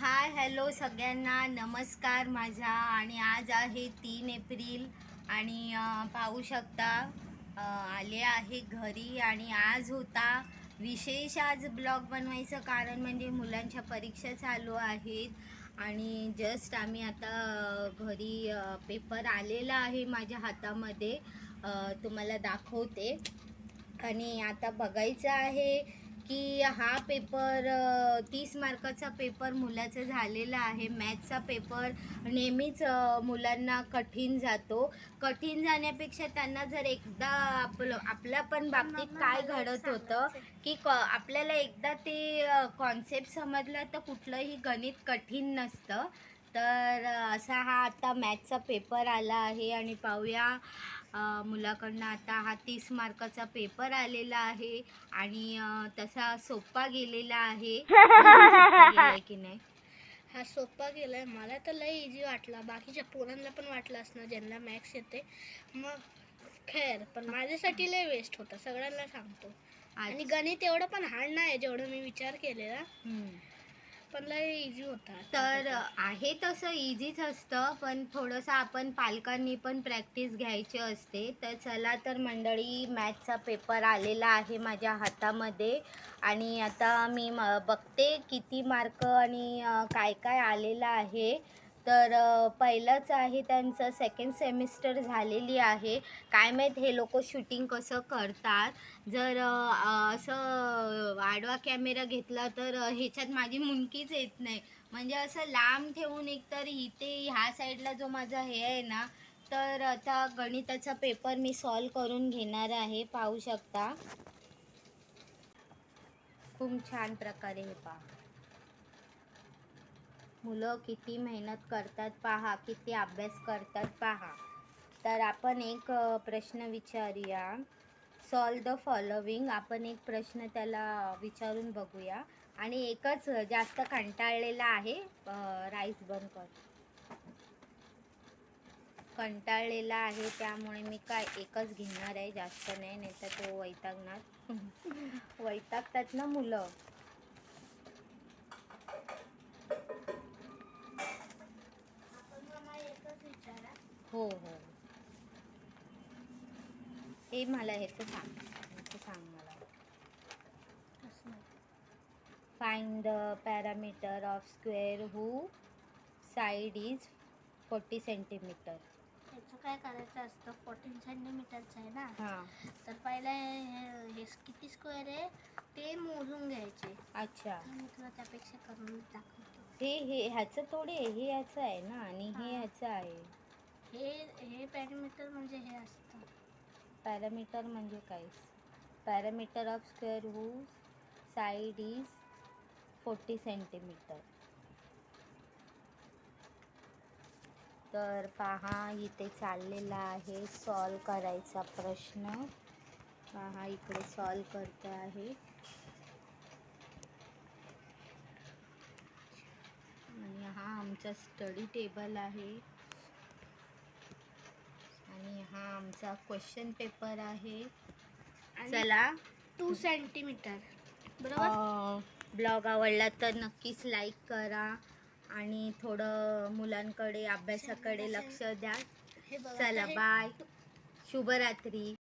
Hi hello सगळ्यांना. नमस्कार माझा आणि आज आहे तीन एप्रिल आणि पाहू शकता आले आहे घरी. आणि आज होता विशेष आज ब्लॉग बनवायचं कारण म्हणजे मुलांच्या परीक्षा चालू आहेत. आणि जस्ट आम्ही आता घरी पेपर आलेला आहे माझ्या हातामध्ये. तुम्हाला दाखवते. आणि आता बघायचं आहे की हा पेपर तीस मार्काचा पेपर मुलाचा झालेला आहे. मॅथचा पेपर नेहमीच मुलांना कठीण जातो. कठीण जाण्यापेक्षा त्यांना जर एकदा आपलं आपल्या पण बाबतीत काय घडत होतं की क आपल्याला एकदा ते कॉन्सेप्ट समजलं तर कुठलंही गणित कठीण नसतं. तर असा हा आता मॅथचा पेपर आला आहे आणि पाहूया. मुलाकडनं आता हा तीस मार्काचा पेपर आलेला आहे आणि तसा सोपा गेलेला आहे. की नाही. हा सोपा गेलाय. मला तर लय इझी वाटला. बाकीच्या पोरांना पण वाटलं असणार ज्यांना मॅथ्स येते. मग खैर पण माझ्यासाठी लय वेस्ट होता. सगळ्यांना सांगतो. आणि. गणित एवढं पण हार्ड नाही जेवढं मी विचार केलेला. पण लय इझी होता. तर आहे तसं इझीच असतं पण थोडंसं आपण पालकांनी पण प्रॅक्टिस घ्यायची असते. तर चला तर मंडळी मॅथचा पेपर आलेला आहे माझ्या हातामध्ये. आणि आता मी म बघते किती मार्क आणि काय काय आलेलं आहे. तर पहिलंच आहे त्यांचं सेकंड सेमिस्टर झालेली आहे. काय माहीत हे लोक शूटिंग कसं करतात. जर असं आडवा कॅमेरा घेतला तर ह्याच्यात माझी मुंडकीच येत नाही. म्हणजे असं लांब ठेवून एकतर इथे ह्या साईडला जो माझा हे आहे ना तर आता गणिताचा पेपर मी सॉल्व करून घेणार आहे. पाहू शकता. खूप छान प्रकारे हे पहा. मुलं किती मेहनत करतात पहा किती अभ्यास करतात पहा. तर आपण एक प्रश्न विचारूया. सॉल्व द फॉलोविंग आपण एक प्रश्न त्याला विचारून बघूया. आणि एकच जास्त कंटाळलेला आहे राईस बंद कर कंटाळलेला आहे त्यामुळे मी काय एकच घेणार आहे जास्त नाही नाही तर तो वैतागणार. वैतागतात ना मुलं? हो हो. हे मला ह्याचं सांग. ह्याचं सांग मला. Find the parameter of square who side is forty centimeter त्याचं काय करायचं असतं? फोर्टीन सेंटीमीटरचं आहे ना? हां. तर पहिला हे हे किती स्क्वेअर आहे? ते मोजून घ्यायचे. अच्छा. मी तुला त्यापेक्षा करून दाखवतो. हे हे ह्याचं थोडे हे ह्याचं आहे ना? आणि हे हां. ह्याचं आहे. हे हे पॅरामीटर म्हणजे हे असतं. पॅरामीटर म्हणजे काय parameter of square who side is forty centimeter. तर पहा इथे चाललेला आहे सॉल्व करायचा प्रश्न. पहा इकडे सॉल्व करते आहे. आणि हा आमचा स्टडी टेबल आहे. आणि हा आमचा क्वेश्चन पेपर आहे. चला. टू सेंटीमीटर बरोबर? ब्लॉग आवडला तर नक्कीच लाईक करा आणि थोडं मुलांकडे अभ्यासाकडे लक्ष द्या. चला बाय शुभरात्री.